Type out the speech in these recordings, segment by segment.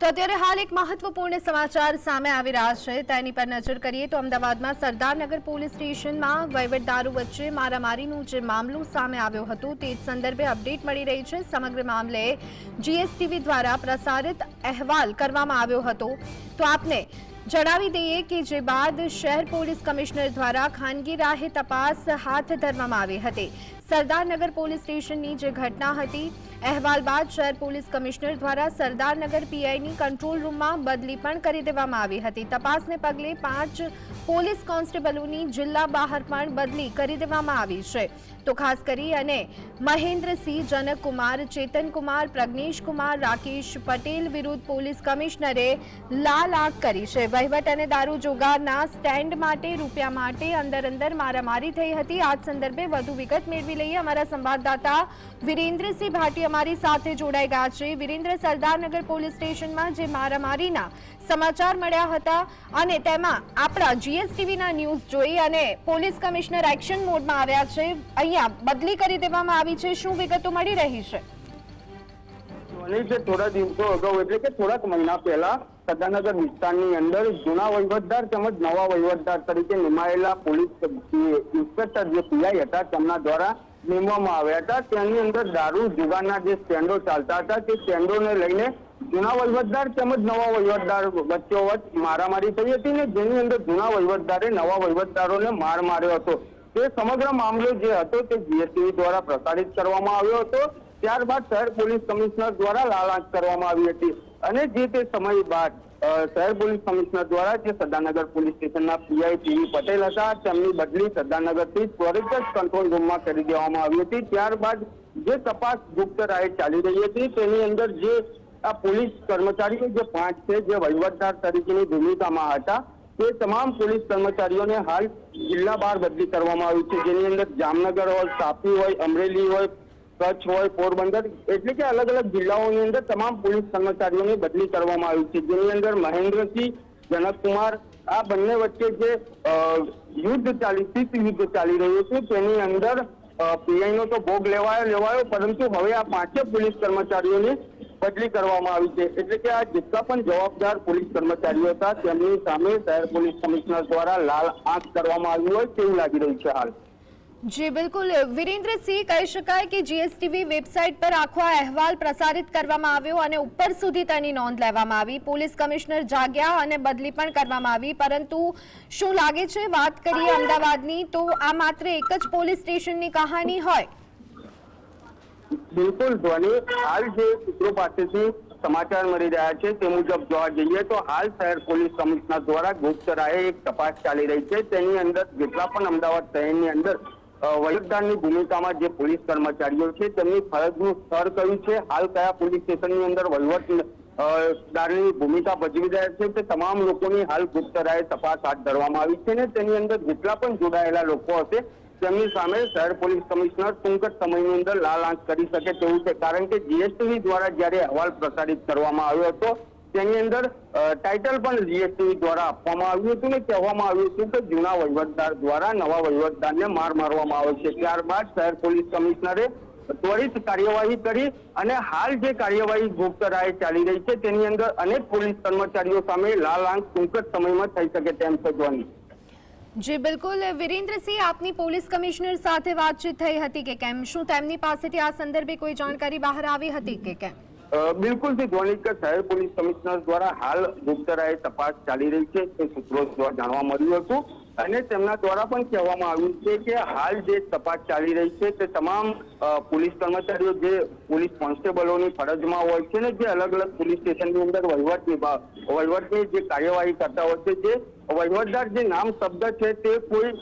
તો અત્યારે હાલ એક મહત્વપૂર્ણ સમાચાર સામે આવી રહ્યા છે. તેની પર નજર કરીએ તો અમદાવાદમાં સરદારનગર પોલીસ સ્ટેશનમાં વહીવટદારો વચ્ચે મારામારીનું જે મામલો સામે આવ્યો હતો તે જ સંદર્ભે અપડેટ મળી રહી છે. સમગ્ર મામલે જીએસટીવી દ્વારા પ્રસારિત અહેવાલ કરવામાં આવ્યો હતો. તો આપને જણાવી દઈએ કે જે બાદ શહેર પોલીસ કમિશનર દ્વારા ખાનગી રાહે તપાસ હાથ ધરવામાં આવી હતી. સરદારનગર પોલીસ સ્ટેશનની જે ઘટના હતી અહેવાલ બાદ શહેર પોલીસ કમિશનર દ્વારા સરદારનગર પીઆઈની કંટ્રોલ રૂમમાં બદલી પણ કરી દેવામાં આવી હતી. તપાસને પગલે પાંચ પોલીસ કોન્સ્ટેબલોની જિલ્લા બહાર પણ બદલી કરી દેવામાં આવી છે. તો ખાસ કરી અને મહેન્દ્રસિંહ જનકકુમાર, ચેતનકુમાર, પ્રજ્ઞેશકુમાર, રાકેશ પટેલ વિરુદ્ધ પોલીસ કમિશનરે લાલ આંખ કરી છે. વહીવટ અને દારૂ જોગારના સ્ટેન્ડ માટે રૂપિયા માટે અંદર અંદર મારામારી થઈ હતી. આ સંદર્ભે વધુ વિગત મેળવી લઈએ અમારા સંવાદદાતા વિરેન્દ્રસિંહ ભાટી અમારી સાથે જોડાઈ ગયા છે. વિરેન્દ્ર સરદારનગર પોલીસ સ્ટેશનમાં જે મારામારીના સમાચાર મળ્યા હતા અને તેમાં આપણા જીએસટીવીના ન્યૂઝ જોઈ અને પોલીસ કમિશનર એક્શન મોડમાં આવ્યા છે. અહીંયા બદલી કરી દેવામાં આવી છે. શું વિગતો મળી રહી છે? જે થોડા દિવસો અગાઉ, એટલે કે થોડાક મહિના પહેલા સદાનગર વિસ્તારની અંદર જૂના વહીવટદાર તેમજ નવા વહીવટદાર તરીકે નિમાયેલા પોલીસ ઇન્સ્પેક્ટર જે પીઆઈ હતા, તેમના દ્વારા નિમવામાં આવ્યા હતા. તેની અંદર દારૂ, જુગારના જે સ્ટેન્ડો ચાલતા હતા, તે સ્ટેન્ડોને લઈને જૂના વહીવટદાર તેમજ નવા વહીવટદાર વચ્ચો વચ્ચ મારામારી થઈ હતી ને જેની અંદર જૂના વહીવટદારે નવા વહીવટદારોને માર માર્યો હતો. તે સમગ્ર મામલો જે હતો તે જીએસટીવી દ્વારા પ્રસારિત કરવામાં આવ્યો હતો. ત્યારબાદ શહેર પોલીસ કમિશનર દ્વારા લાલાંચ કરવામાં આવી હતી. અને જે તે સમય બાદ શહેર પોલીસ કમિશનર દ્વારા જે સદાનગર પોલીસ સ્ટેશનના પીઆઈ પીવી પટેલ હતા, તેમની બદલી સદાનગરથી ત્વરિત જ કંટ્રોલ રૂમમાં કરી દેવામાં આવી હતી. ત્યારબાદ જે તપાસ ગુપ્ત રાહે ચાલી રહી હતી, તેની અંદર જે આ પોલીસ કર્મચારીઓ જે પાંચ છે, જે વહીવટદાર તરીકેની ભૂમિકામાં હતા, તે તમામ પોલીસ કર્મચારીઓને હાલ જિલ્લા બહાર બદલી કરવામાં આવી છે. જેની અંદર જામનગર હોય તાપી હોય, અમરેલી હોય કચ્છ હોય, પોરબંદર, એટલે કે અલગ અલગ જિલ્લાઓની અંદર તમામ પોલીસ કર્મચારીઓની બદલી કરવામાં આવી છે. જેની અંદર મહેન્દ્રસિંહ, જનકકુમાર, આ બંને વચ્ચે જે યુદ્ધ ચાલી શીત યુદ્ધ ચાલી રહ્યું છે, તેની અંદર પીઆઈ નો તો ભોગ લેવાયો લેવાયો, પરંતુ હવે આ પાંચે પોલીસ કર્મચારીઓની બદલી કરવામાં આવી છે. એટલે કે આ જેટલા પણ જવાબદાર પોલીસ કર્મચારીઓ હતા. તેમની સામે શહેર પોલીસ કમિશનર દ્વારા લાલ આંખ કરવામાં આવ્યું હોય તેવું લાગી રહ્યું છે હાલ. જી, બિલકુલ. વિરેન્દ્રસિંહ કહી શકાય કે જીએસટીવી વેબસાઇટ પર આખો અહેવાલ પ્રસારિત કરવામાં આવ્યો અને ઉપર સુધી તેની નોંધ લેવામાં આવી. પોલીસ કમિશનર જાગ્યા અને બદલી પણ કરવામાં આવી. પરંતુ શું લાગે છે? વાત કરીએ અમદાવાદની, તો આ માત્ર એક જ પોલીસ સ્ટેશનની કહાની હોય? બિલકુલ, ધ્વનિ. હાલ જે સૂત્રો પાસેથી સમાચાર મળી રહ્યા છે તે મુજબ જોવા જઈએ તો હાલ શહેર પોલીસ કમિશનર દ્વારા ગુપ્ત રાહે એક તપાસ ચાલી રહી છે. તેની અંદર જેટલા પણ અમદાવાદ શહેરની અંદર વહીવટદારની ભૂમિકામાં જે પોલીસ કર્મચારીઓ છે, તેમની ફરજનું સ્તર કયું છે? હાલ કયા પોલીસ સ્ટેશનની અંદર વહીવટદારની ભૂમિકા ભજવી રહ્યા છે તે તમામ લોકોની હાલ ગુપ્ત રાય તપાસ હાથ ધરવામાં આવી છે ને તેની અંદર જેટલા પણ જોડાયેલા લોકો હશે, તેમની સામે શહેર પોલીસ કમિશનર ટૂંક સમયની અંદર લાલ આંખ કરી શકે તેવું છે. કારણ કે જીએસટીવી દ્વારા જ્યારે અહેવાલ પ્રસારિત કરવામાં આવ્યો હતો તેની અંદર ટાઇટલ પણ જીએસટી દ્વારા આપવામાં આવ્યું હતું ને કહેવામાં આવ્યું હતું કે જૂના વહીવટદાર દ્વારા નવા વહીવટદારને માર મારવામાં આવે છે. ત્યારબાદ શહેર પોલીસ કમિશનરે ત્વરિત કાર્યવાહી કરી અને હાલ જે કાર્યવાહી ગુપ્ત રાહે ચાલી રહી છે તેની અંદર અનેક પોલીસ કર્મચારીઓ સામે લાલ આંખ ટૂંક જ સમયમાં થઈ શકે તેમ છે ધ્વનિ. જી, બિલકુલ. વિરેન્દ્રસિંહ, આપની પોલીસ કમિશનર સાથે વાતચીત થઈ હતી કે કેમ? શું તેમની પાસેથી આ સંદર્ભે કોઈ જાણકારી બહાર આવી હતી કે કેમ? બિલકુલથી ધ્વનિ શહેર પોલીસ કમિશનર દ્વારા હાલ ગુપ્ત રાહે તપાસ ચાલી રહી છે. તે સૂત્રો દ્વારા જાણવા મળ્યું હતું. અને તેમના દ્વારા પણ કહેવામાં આવ્યું છે કે હાલ જે તપાસ ચાલી રહી છે તે તમામ પોલીસ કર્મચારીઓ જે પોલીસ કોન્સ્ટેબલોની ફરજમાં હોય છે ને જે અલગ અલગ પોલીસ સ્ટેશનની અંદર વહીવટ વિભાગ, વહીવટની જે કાર્યવાહી કરતા હોય છે, જે વહીવટદાર જે નામ શબ્દ છે તે કોઈ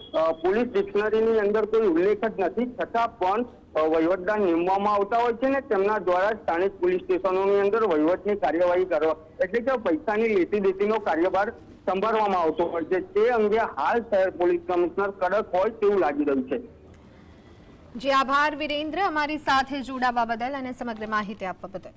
પોલીસ ડિક્શનરીની અંદર કોઈ ઉલ્લેખ જ નથી. છતાં પણ વહીવટદાર નીમવામાં આવતા હોય છે ને તેમના દ્વારા સ્થાનિક પોલીસ સ્ટેશનોની અંદર વહીવટની કાર્યવાહી કરવા, એટલે કે પૈસાની લેતી દેતીનો કાર્યભાર સંભાળવામાં આવતો હોય છે. તે અંગે હાલ શહેર પોલીસ કમિશનર કડક હોય તેવું લાગી રહ્યું છે. જી આભાર, વિરેન્દ્ર. અમારી સાથે જોડાવા બદલ અને સમગ્ર માહિતી આપવા બદલ.